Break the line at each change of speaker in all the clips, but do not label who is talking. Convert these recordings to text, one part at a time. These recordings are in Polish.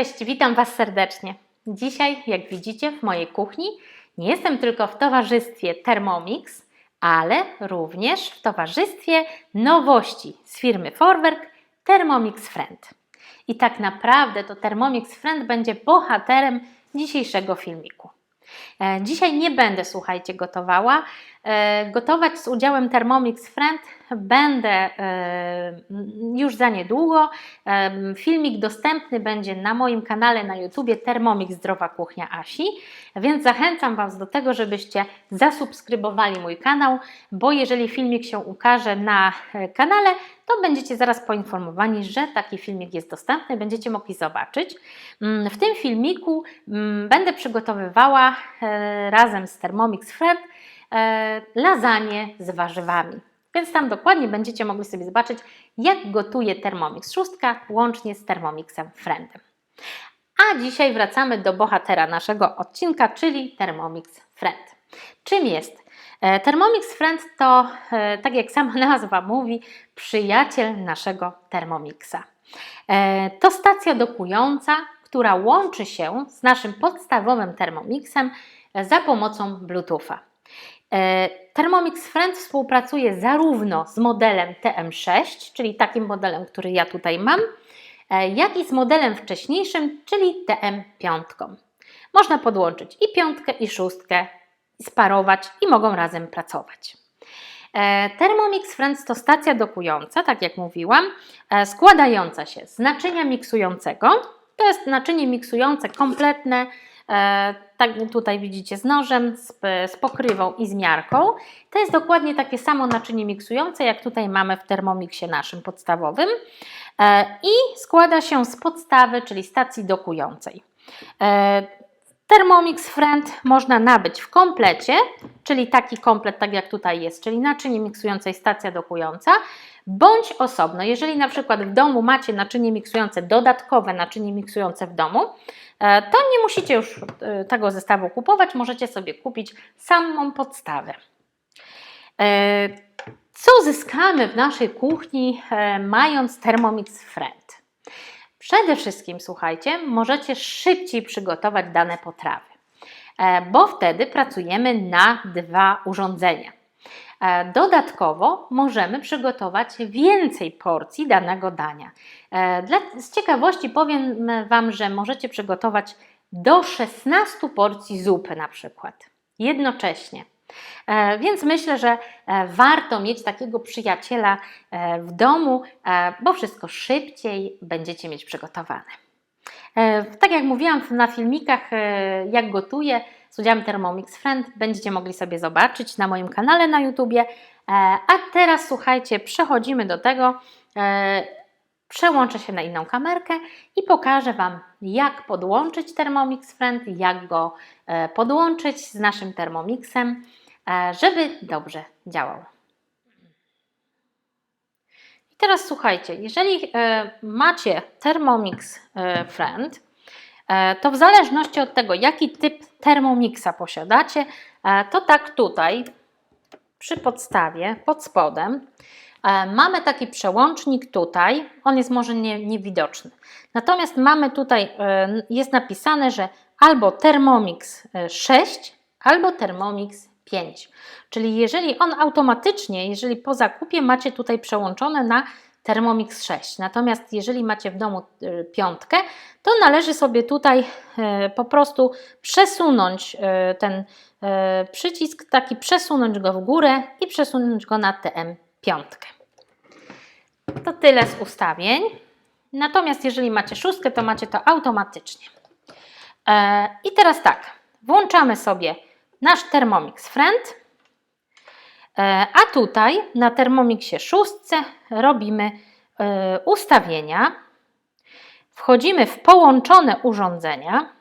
Cześć, witam Was serdecznie. Dzisiaj, jak widzicie, w mojej kuchni nie jestem tylko w towarzystwie Thermomix, ale również w towarzystwie nowości z firmy Forwerk Thermomix Friend. I tak naprawdę to Thermomix Friend będzie bohaterem dzisiejszego filmiku. E, Dzisiaj nie będę, słuchajcie, gotowała. E, Gotować z udziałem Thermomix Friend będę e, już za niedługo. Filmik dostępny będzie na moim kanale na YouTubie Thermomix Zdrowa Kuchnia Asi, więc zachęcam Was do tego, żebyście zasubskrybowali mój kanał, bo jeżeli filmik się ukaże na kanale, to będziecie zaraz poinformowani, że taki filmik jest dostępny, będziecie mogli zobaczyć. Mm, W tym filmiku mm, będę przygotowywała e, razem z Thermomix Friend e, lasagne z warzywami. Więc tam dokładnie będziecie mogli sobie zobaczyć, jak gotuje Thermomix 6 łącznie z Thermomixem Friendem. A dzisiaj wracamy do bohatera naszego odcinka, czyli Thermomix Friend. Czym jest? E, Thermomix Friend to, e, tak jak sama nazwa mówi, przyjaciel naszego Thermomixa. E, To stacja dokująca, która łączy się z naszym podstawowym Thermomixem za pomocą Bluetootha. Thermomix Friend współpracuje zarówno z modelem TM6, czyli takim modelem, który ja tutaj mam, jak i z modelem wcześniejszym, czyli TM5. Można podłączyć i piątkę, i szóstkę, sparować i mogą razem pracować. E, Thermomix Friends to stacja dokująca, tak jak mówiłam, e, składająca się z naczynia miksującego. To jest naczynie miksujące kompletne, e, tak tutaj widzicie z nożem, z, pokrywą i z miarką. To jest dokładnie takie samo naczynie miksujące, jak tutaj mamy w Thermomixie naszym podstawowym i składa się z podstawy, czyli stacji dokującej. Thermomix Friend można nabyć w komplecie, czyli taki komplet, tak jak tutaj jest, czyli naczynie miksujące i stacja dokująca, bądź osobno. Jeżeli na przykład w domu macie naczynie miksujące, dodatkowe naczynie miksujące w domu, e, to nie musicie już e, tego zestawu kupować, możecie sobie kupić samą podstawę. E, Co zyskamy w naszej kuchni mając Thermomix Friend? Przede wszystkim, słuchajcie, możecie szybciej przygotować dane potrawy, e, bo wtedy pracujemy na dwa urządzenia. E, Dodatkowo możemy przygotować więcej porcji danego dania. E, z ciekawości powiem Wam, że możecie przygotować do 16 porcji zupy na przykład jednocześnie. E, Więc myślę, że e, warto mieć takiego przyjaciela e, w domu, bo wszystko szybciej będziecie mieć przygotowane. Tak jak mówiłam na filmikach, jak gotuję z udziałem Thermomix Friend, będziecie mogli sobie zobaczyć na moim kanale na YouTubie. A teraz słuchajcie, przechodzimy do tego. Przełączę się na inną kamerkę i pokażę Wam, jak podłączyć Thermomix Friend, jak go podłączyć z naszym Thermomixem, żeby dobrze działał. I teraz słuchajcie, jeżeli e, macie Thermomix e, Friend, e, to w zależności od tego, jaki typ Thermomixa posiadacie, e, to tak tutaj przy podstawie, pod spodem, e, mamy taki przełącznik tutaj, on jest może nie, niewidoczny. Natomiast mamy tutaj, e, jest napisane, że albo Thermomix e, 6, albo Thermomix 5. Czyli jeżeli on automatycznie, jeżeli po zakupie macie tutaj przełączone na Thermomix 6, natomiast jeżeli macie w domu e, piątkę, to należy sobie tutaj e, po prostu przesunąć e, ten przycisk, taki przesunąć go w górę i przesunąć go na TM5. To tyle z ustawień. Natomiast jeżeli macie szóstkę, to macie to automatycznie. E, I teraz tak, włączamy sobie nasz Thermomix Friend, e, a tutaj na Thermomixie szóstce robimy e, ustawienia, wchodzimy w połączone urządzenia.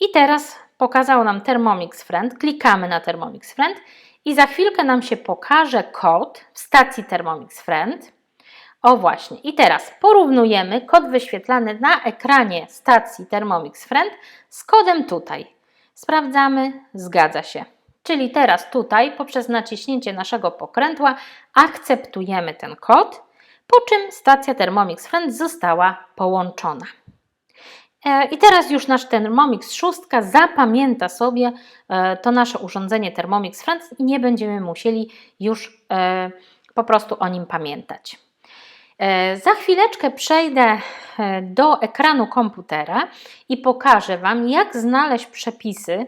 I teraz pokazał nam Thermomix Friend, klikamy na Thermomix Friend i za chwilkę nam się pokaże kod w stacji Thermomix Friend. O właśnie, i teraz porównujemy kod wyświetlany na ekranie stacji Thermomix Friend z kodem tutaj. Sprawdzamy, zgadza się. Czyli teraz tutaj poprzez naciśnięcie naszego pokrętła akceptujemy ten kod, po czym stacja Thermomix Friend została połączona. E, I teraz już nasz Thermomix 6 zapamięta sobie e, to nasze urządzenie Thermomix Friends i nie będziemy musieli już e, po prostu o nim pamiętać. Za chwileczkę przejdę do ekranu komputera i pokażę Wam, jak znaleźć przepisy,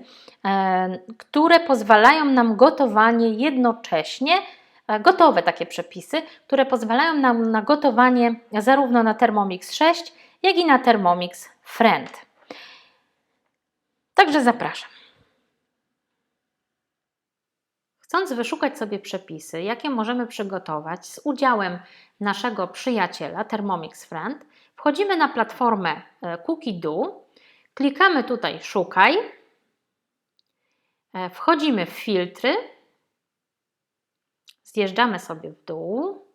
które pozwalają nam gotowanie jednocześnie, gotowe takie przepisy, które pozwalają nam na gotowanie zarówno na Thermomix 6, jak i na Thermomix Friend. Także zapraszam. Chcąc wyszukać sobie przepisy, jakie możemy przygotować z udziałem naszego przyjaciela Thermomix Friend, wchodzimy na platformę e, Cookie Do, klikamy tutaj Szukaj, e, wchodzimy w filtry, zjeżdżamy sobie w dół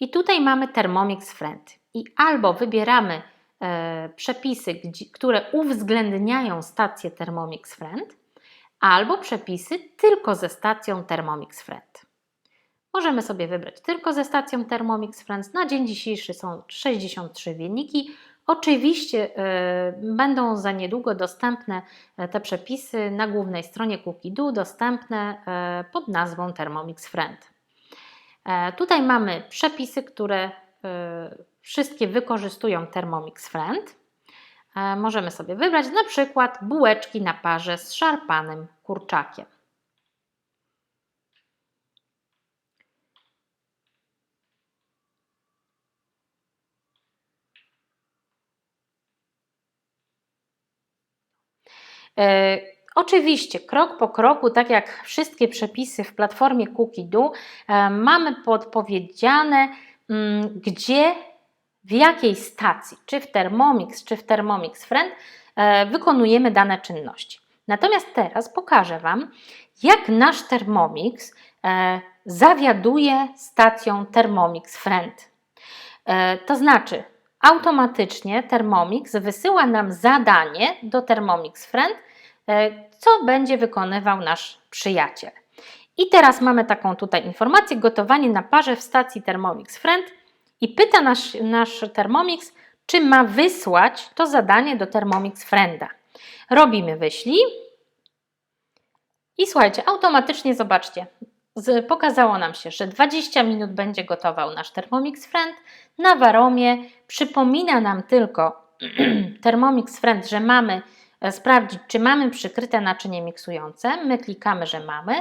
i tutaj mamy Thermomix Friend. I albo wybieramy E, przepisy, które uwzględniają stację Thermomix Friend, albo przepisy tylko ze stacją Thermomix Friend. Możemy sobie wybrać tylko ze stacją Thermomix Friends. Na dzień dzisiejszy są 63 wyniki. Oczywiście y, będą za niedługo dostępne e, te przepisy na głównej stronie Cookie dostępne y, pod nazwą Thermomix Friend. Tutaj mamy przepisy, które Wszystkie wykorzystują Thermomix Friend. E, możemy sobie wybrać na przykład bułeczki na parze z szarpanym kurczakiem. E, oczywiście, krok po kroku, tak jak wszystkie przepisy w platformie Cookie Do, e, mamy podpowiedziane, mm, gdzie w jakiej stacji, czy w Thermomix, czy w Thermomix Friend, e, wykonujemy dane czynności. Natomiast teraz pokażę Wam, jak nasz Thermomix e, zawiaduje stacją Thermomix Friend. E, to znaczy, automatycznie Thermomix wysyła nam zadanie do Thermomix Friend, co będzie wykonywał nasz przyjaciel. I teraz mamy taką tutaj informację: gotowanie na parze w stacji Thermomix Friend i pyta nasz, nasz Thermomix, czy ma wysłać to zadanie do Thermomix Frienda. Robimy wyślij i słuchajcie, automatycznie zobaczcie, z, pokazało nam się, że 20 minut będzie gotował nasz Thermomix Friend. Na waromie przypomina nam tylko Thermomix Friend, że mamy e, sprawdzić, czy mamy przykryte naczynie miksujące. My klikamy, że mamy.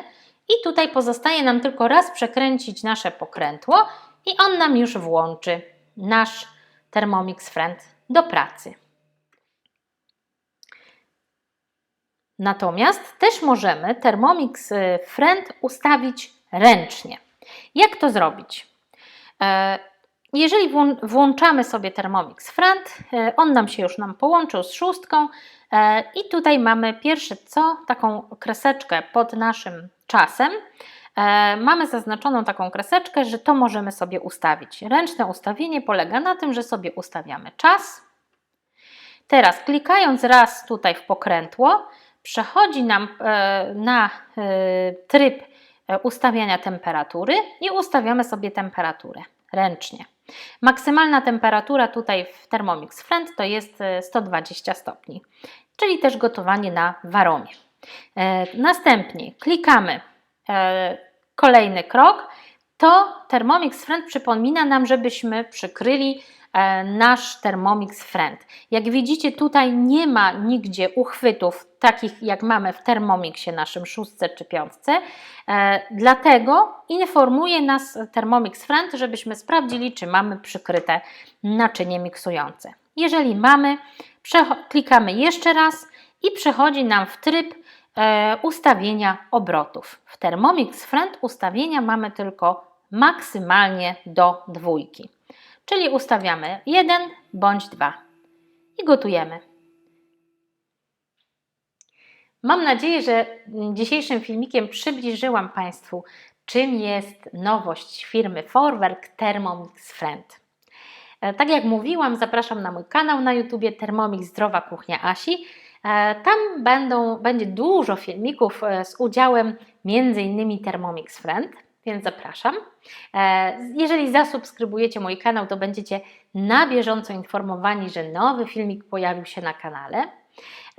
I tutaj pozostaje nam tylko raz przekręcić nasze pokrętło i on nam już włączy nasz Thermomix Friend do pracy. Natomiast też możemy Thermomix y, Friend ustawić ręcznie. Jak to zrobić? E, jeżeli włączamy sobie Thermomix Friend, e, on nam się już nam połączył z szóstką e, i tutaj mamy pierwsze co, taką kreseczkę pod naszym czasem. E, mamy zaznaczoną taką kreseczkę, że to możemy sobie ustawić. Ręczne ustawienie polega na tym, że sobie ustawiamy czas. Teraz klikając raz tutaj w pokrętło, przechodzi nam e, na e, tryb ustawiania temperatury i ustawiamy sobie temperaturę ręcznie. Maksymalna temperatura tutaj w Thermomix Friend to jest 120 stopni, czyli też gotowanie na waromie. Następnie klikamy Kolejny krok to Thermomix Friend przypomina nam, żebyśmy przykryli e, nasz Thermomix Friend. Jak widzicie, tutaj nie ma nigdzie uchwytów takich jak mamy w Thermomixie naszym szóstce czy piątce. E, dlatego informuje nas Thermomix Friend, żebyśmy sprawdzili, czy mamy przykryte naczynie miksujące. Jeżeli mamy, klikamy jeszcze raz i przechodzi nam w tryb e, ustawienia obrotów. W Thermomix Friend ustawienia mamy tylko maksymalnie do dwójki. Czyli ustawiamy 1 bądź 2 i gotujemy. Mam nadzieję, że dzisiejszym filmikiem przybliżyłam Państwu, czym jest nowość firmy Forwerk Thermomix Friend. Tak jak mówiłam, zapraszam na mój kanał na YouTube Thermomix Zdrowa Kuchnia Asi. E, tam będą, będzie dużo filmików e, z udziałem m.in. Thermomix Friend. więc zapraszam. E, Jeżeli zasubskrybujecie mój kanał, to będziecie na bieżąco informowani, że nowy filmik pojawił się na kanale.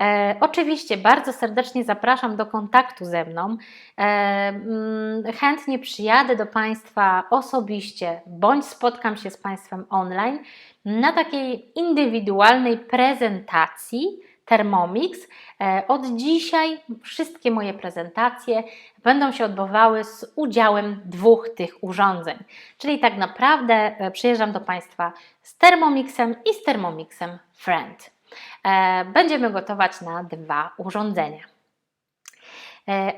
E, oczywiście bardzo serdecznie zapraszam do kontaktu ze mną. E, mm, chętnie przyjadę do Państwa osobiście bądź spotkam się z Państwem online na takiej indywidualnej prezentacji Thermomix. E, od dzisiaj wszystkie moje prezentacje będą się odbywały z udziałem dwóch tych urządzeń. Czyli tak naprawdę e, przyjeżdżam do Państwa z Thermomixem i z Thermomixem Friend. E, Będziemy gotować na dwa urządzenia.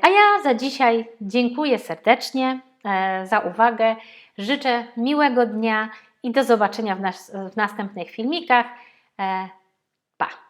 A ja za dzisiaj dziękuję serdecznie za uwagę. Życzę miłego dnia i do zobaczenia w, nas, w następnych filmikach. Pa!